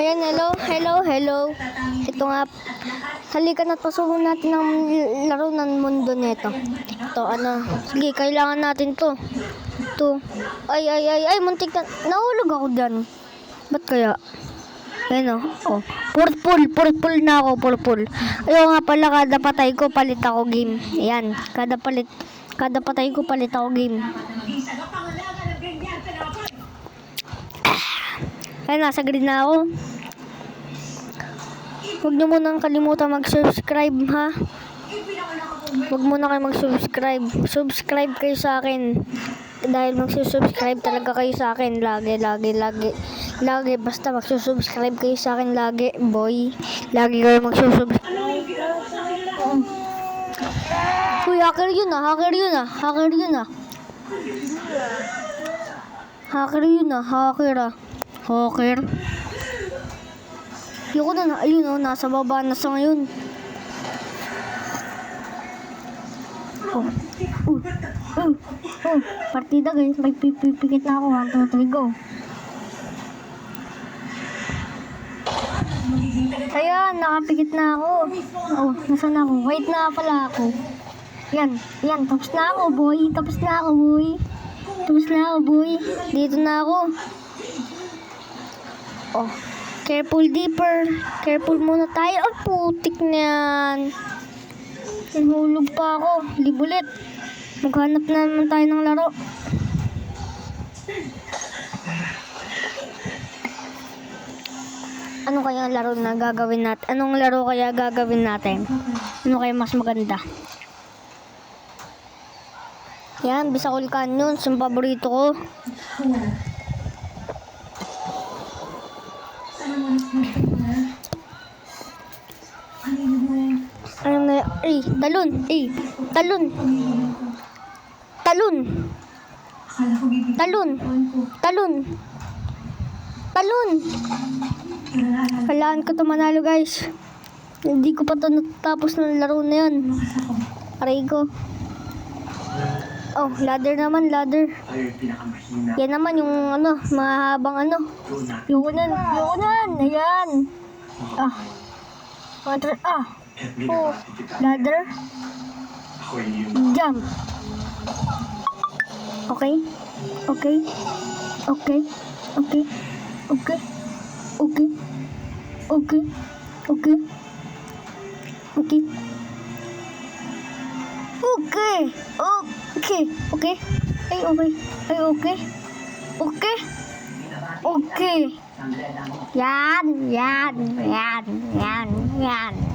Ayan, hello, hello, hello. Ito nga, halika na pasukin natin ang laro ng mundo nito. Ito, ano, sige, kailangan natin to. Ito, ay, ay, ay, ay, muntik na, nahulog ako dyan. Ba't kaya? Ayan o, oh. Purple, purple na ako, purple. Ayaw nga pala, kada patay ko, palit ako game. Ayan, kada palit, kada patay ko, palit ako game. Ayan, nasa green na ako. Huwag niyo munang kalimutan mag-subscribe, ha? Huwag muna kayo mag-subscribe. Subscribe kayo sa akin. Dahil mag-subscribe talaga kayo sa akin. Lagi, lagi, lagi. Lagi, basta mag-subscribe kayo sa akin lagi, boy. Lagi kayo mag-subscribe. Uy, hacker yun ah, hacker yun ah, hacker yun ah. Hacker yun ah, hacker ah. Hacker. Yoko na, ayun oh, nasa baba na sa ngayon. Oh. Oh. Oh. Oh. Partida guys, may pipikit na ako. 1, 2, 3, go. Ayan, nakapikit na ako. Oh, nasan ako? Wait na pala ako. Yan, yan, tapos na ako, boy. Tapos na ako, boy. Tapos na ako, boy. Dito na ako. Oh, careful deeper. Careful muna tayo. Oh, putik na yan. Nahulog pa ako. Libulit. Maghanap na naman tayo ng laro. Ano kaya ang laro na gagawin natin? Anong laro kaya gagawin natin? Ano kaya mas maganda? Yan, Bisacol Canyon. Yung paborito ko. Ano Eh, talon. Eh, talon. Talon. Talon. Talon. Talon. Kailangan ko ito manalo guys. Hindi ko pa ito natapos ng laro na yan. Aray ko. Oh, ladder naman, ladder. Yan naman yung ano, mahabang ano. Yunan, yunan, ayan. Ah. Ah. Oh, ladder. Jump. Okay. Okay. Okay. Okay. Okay. Okay. Okay. Okay. Okay. Okay. Okay. Okay. Ay, okay. Ay, okay. Okay. Okay. Yan, yan, yan, yan, yan.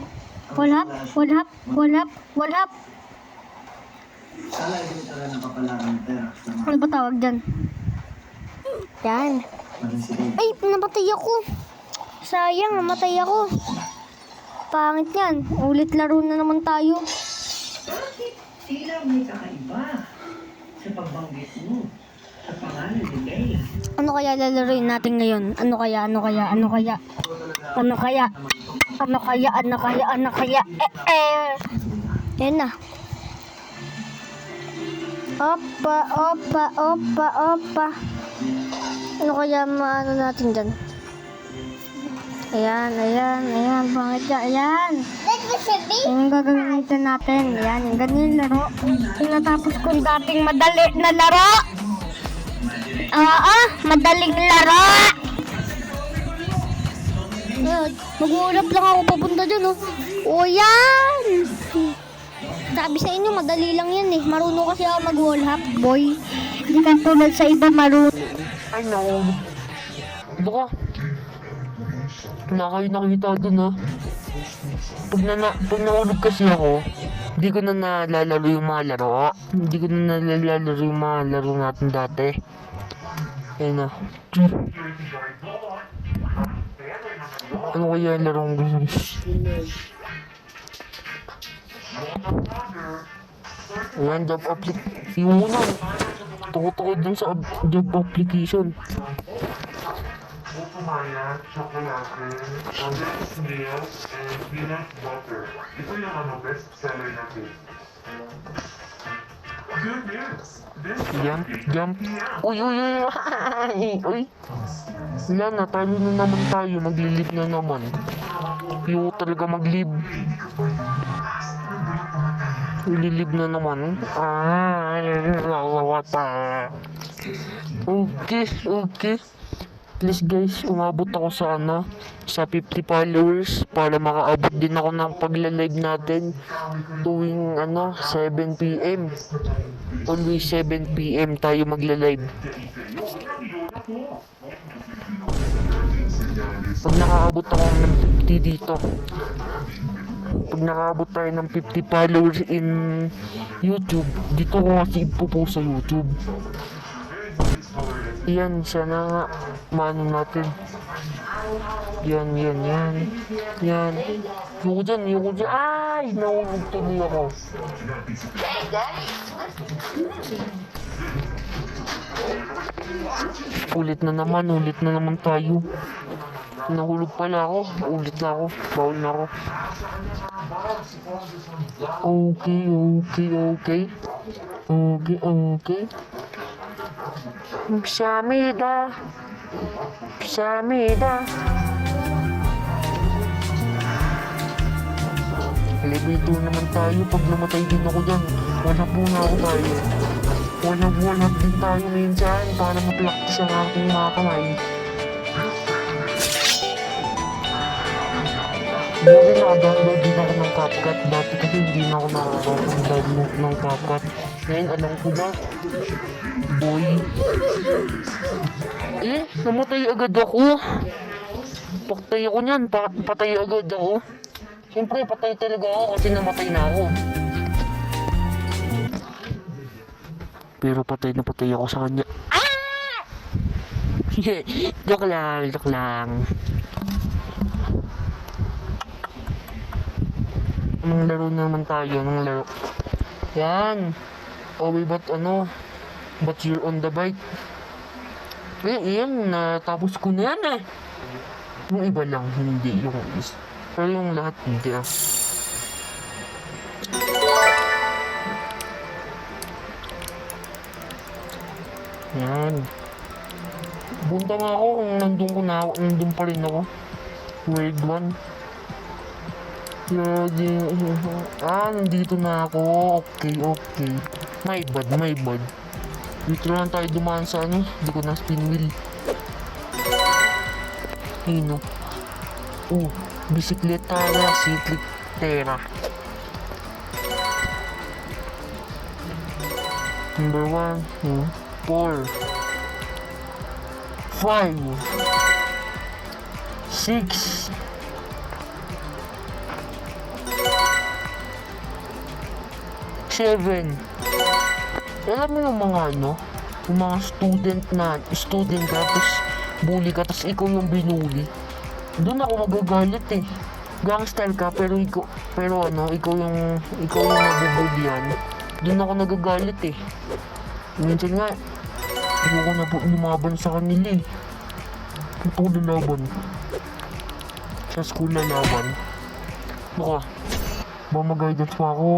Wala, wala, wala, wala. Sana hindi talaga napapalaran ng pera. Tama. Ano ba tawag dyan? Yan. Ay, namatay ako. Sayang, namatay ako. Pangit yan. Ulit laro na naman tayo. Tila may kakaiba sa pagbanggit mo sa pangalan ni May. Ano kaya lalaroin natin ngayon? Ano kaya, ano kaya, ano kaya? Ano kaya? Ano kaya, ano kaya, ano kaya? Eh, eh. Yan na. Opa, opa, opa, opa. Ano kaya maano natin dyan? Ayan, ayan, ayan. Bakit dyan? Ayan. Yung gagamitin natin. Ayan, yung ganyan laro. Yung natapos kong dating madali na laro. Oo, madaling laro. Ayan, mag-uulap lang ako papunta dyan, oh. O, yan! Sabi sa inyo, madali lang yan, eh. Marunong kasi ako mag-wall hop, boy. Hindi ka tulad sa iba marunong. Naku. Baka. Wala kayo nakita dun, ha? Pag, na, pag nahulog kasi ako, hindi ko na nalalaro yung mga laro. Hindi ko na nalalaro yung mga laro natin dati. Ayun na. Ano kaya yung larong gusto? Ayan, job application. Yung muna. Tukot-tukot dun sa job application. Otomaya, chocolate, condensed milk, and peanut butter. Ito yung ano, best seller natin. Good news. This Jump, jump. Uy, uy, uy. uy. Wala na, talo na naman tayo. Maglilib na naman. Yung talaga maglib. Lilib na naman. Ah, lawa pa. Okay, okay. Please guys, umabot ako sa ano, sa 50 followers para makaabot din ako ng pagla-live natin tuwing ano, 7pm. Always 7pm tayo magla-live. Pag nakaabot ako ng 50 dito, pag nakaabot tayo ng 50 followers in YouTube, dito ko kasi ipupost sa YouTube. Yan, sana nga, maano natin. Yan, yan, yan. Yan. Yuko dyan, yuko dyan. Ay! Nahulog tuloy ako. Ulit na naman, ulit na naman tayo. Nahulog pala ako. Ulit na ako. Bawal na ako. Okay, okay, okay. Okay, okay. Samida. Samida. Elevator naman tayo pag namatay din ako dyan. Wala po na ako tayo. Wala wala din tayo minsan para ma-practice ang aking mga kamay. Dati naka-download din ako ng CapCut. Dati kasi hindi na ako nakaka-download ng CapCut. Ngayon alam ko na. Boy. Eh, namatay agad ako. Patay ako niyan. Pa patay agad ako. Siyempre, patay talaga ako kasi namatay na ako. Pero patay na patay ako sa kanya. Ah! joke lang, joke lang. Anong laro naman tayo? Anong laro? Yan. Oh, wait, but ano? But you're on the bike. Eh, yan. Natapos ko na yan eh. Yung iba lang, hindi. Yung is. Pero yung lahat, hindi ah. Yan. Bunta nga ako kung nandun ko na nandun pa rin ako. World 1. Lagi, ah, nandito na ako. Okay, okay. My bad, my bad. Dito lang tayo dumaan sa ano, hindi ko na spin wheel. Hino. Oh, bisikleta na, sikliktera. Number one, two, four, five, six, seven. Alam mo yung mga ano, yung mga student na, student ka, tapos bully ka, tapos ikaw yung binuli. Doon ako magagalit eh. Gangster ka, pero ikaw, pero ano, ikaw yung, ikaw yung nabubulyan. Doon ako nagagalit eh. Minsan nga, ayoko na po lumaban sa kanila eh. Ito ko lalaban. Sa school lalaban. Baka, ba mag-guidance pa ako.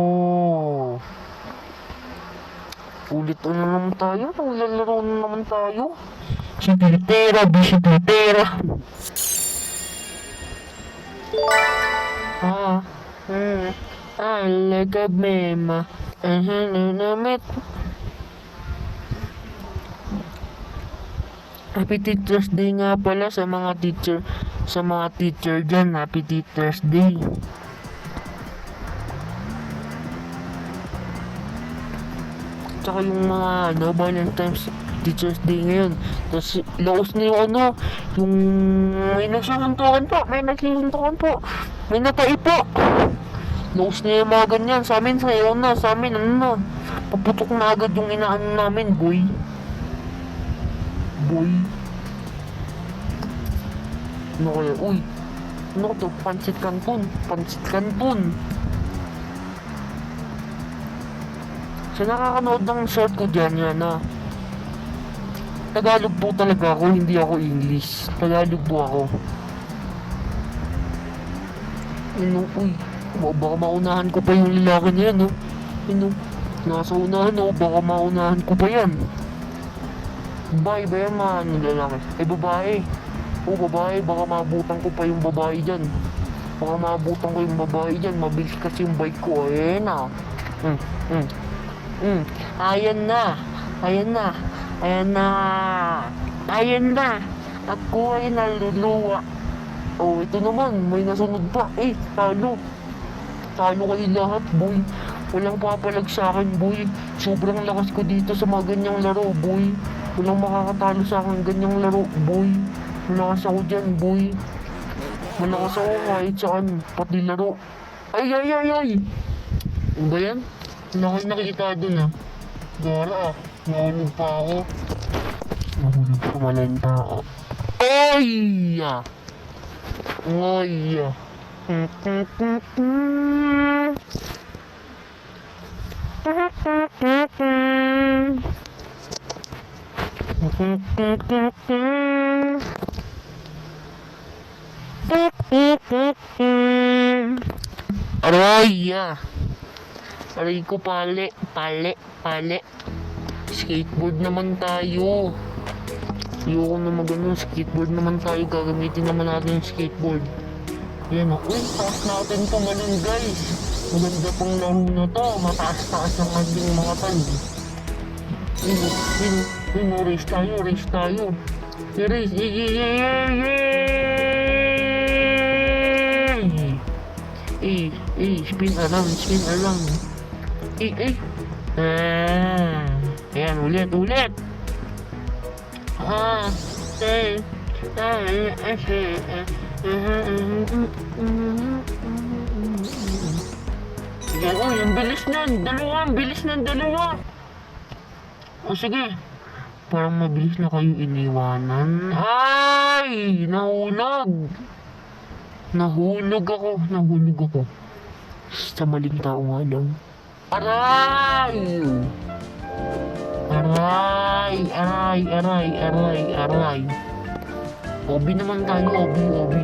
Ulit na naman tayo, naglalaro na naman tayo. Bisiklitera, bisiklitera. Ah, hmm, I like a mema. Ahananamit. Happy Teacher's Day nga pala sa mga teacher, sa mga teacher dyan. Happy Teacher's Day. Tsaka yung mga ano, Valentine's Teacher's Day ngayon. Tapos laos na yung ano, yung may nagsusuntukan po, may nagsusuntukan po, may natai po. Laos na yung mga ganyan. Sa amin, sayaw na. Sa amin, ano na. Paputok na agad yung inaano namin, boy. Boy. Ano kaya? Uy. Ano to? Pansit Canton. Pansit Canton. Sa nakakanood ng short ko dyan yan na Tagalog po talaga ako, hindi ako English. Tagalog po ako. Ano, uy, ba- baka maunahan ko pa yung lalaki niya, no? Ano, Nasa unahan oh, baka maunahan ko pa yan. Babae ba yan mga ano, lalaki? Eh, babae. Oo, babae. Baka maabutan ko pa yung babae dyan. Baka maabutan ko yung babae dyan. Mabilis kasi yung bike ko. Ayan na. Mm, mm, mm. Ayan na. Ayan na. Ayan na. Ayan na. Ako ay naluluwa. Oh, ito naman. May nasunod pa. Eh, talo. Talo kayo lahat, boy. Walang papalag sa akin, boy. Sobrang lakas ko dito sa mga ganyang laro, boy. Walang makakatalo sa akin ganyang laro, boy. Malakas ako dyan, boy. Malakas ako kahit saan, pati laro. Ay, ay, ay, ay! Ano ba yan? Akong nakikita dun, ah. Gara, ah. Nahulog pa ako. Nahulog pa pala yung tao. Ay! ah. Ay! Aray! ko pale, pale, pale. Skateboard naman tayo. Ayoko na magano, skateboard naman tayo. Gagamitin naman natin yung skateboard. Yan o. Uy, taas natin to ngayon guys. Maganda pong laro na to. Mataas-taas ang ating mga tal. Yun, o, yun, o, yun, o, race tayo, race tayo. Race, yeah, yeah, yeah, yeah, yeah! Eh, eh, spin around, spin around. Eh, eh. Ah, ayan, ulit, ulit. Ah, eh, ah, eh, eh, Sige, oh, yung bilis nun. Dalawa, ang bilis ng dalawa. O sige. Parang mabilis na kayo iniwanan. Ay! Nahulog! Nahulog ako. Nahulog ako. Sa maling tao nga lang. Aray! Aray! Aray! Aray! Aray! Aray! Obi naman tayo, Obi, Obi.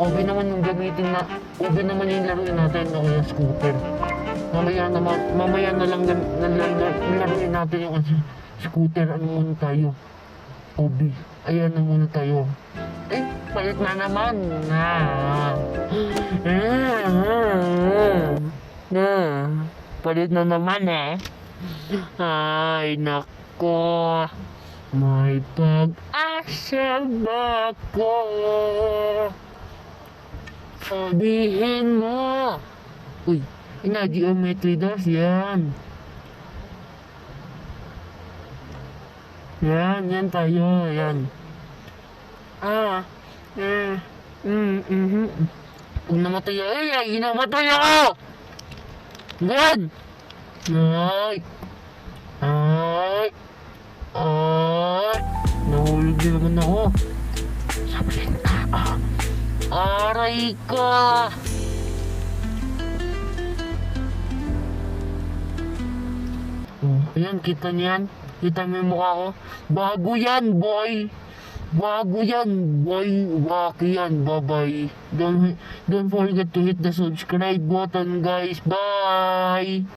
Obi naman yung gamitin na, Obi naman yung laruin natin o yung scooter. Mamaya naman, mamaya na lang na, na, na, natin yung scooter. Ano muna tayo? Obi. Ayan na muna tayo. Eh, palit na naman. Ah. Ah. Na. Palit na naman eh. Ay, nako. May pag-asa ba ko? Sabihin mo. Uy, ina, geometry dash yan. Yan, yan tayo, yan. Ah, eh, mm, mhm. Kung namatay ako, ay, ay, namatay ako! Yan! Ay! Ay! Ay! Nahulog din naman ako. Sabihin ka, ah. Aray ko! Oh, ayan, kita niyan. Kita mo yung mukha ko. Bago yan, boy! Bago yan, boy! Waki yan, bye-bye. Don't, don't forget to hit the subscribe button, guys. Bye!